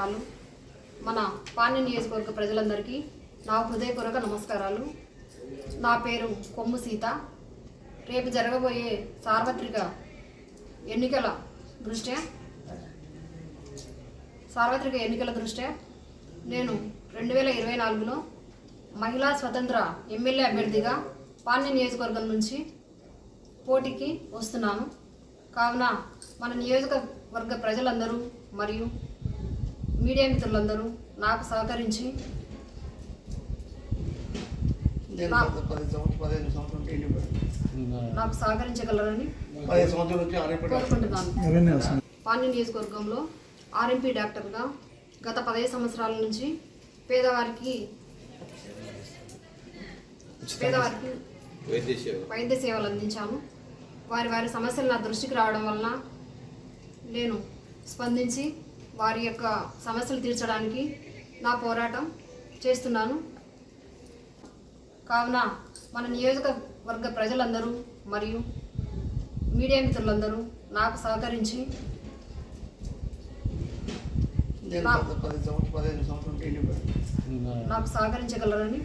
నమస్కారాలు. మన పాణ్య నియోజకవర్గ ప్రజలందరికీ నా హృదయపూర్వక నమస్కారాలు. నా పేరు కొమ్ము సీత. రేపు జరగబోయే సార్వత్రిక ఎన్నికల దృష్ట్యా? సార్వత్రిక ఎన్నికల దృష్ట్యా? నేను రెండు వేల ఇరవై నాలుగులో మహిళా స్వతంత్ర ఎమ్మెల్యే అభ్యర్థిగా పాణ్య నియోజకవర్గం నుంచి పోటీకి వస్తున్నాను. కావున మన నియోజకవర్గ ప్రజలందరూ మరియు మీడియా మిత్రులందరూ నాకు సహకరించి నాకు సహకరించగలరని కోరుకుంటున్నాను. పాణ్య నియోజకవర్గంలో ఆర్ఎంపీ డాక్టర్గా గత పదహైదు సంవత్సరాల నుంచి పేదవారికి పేదవారికి వైద్య సేవ. వైద్య సేవలు అందించాము వారి వారి సమస్యలు నా దృష్టికి రావడం వలన నేను స్పందించి వారి యొక్క సమస్యలు తీర్చడానికి నా పోరాటం చేస్తున్నాను. కావున మన నియోజకవర్గ ప్రజలందరూ మరియు మీడియా మిత్రులందరూ నాకు సహకరించి నాకు సహకరించగలరని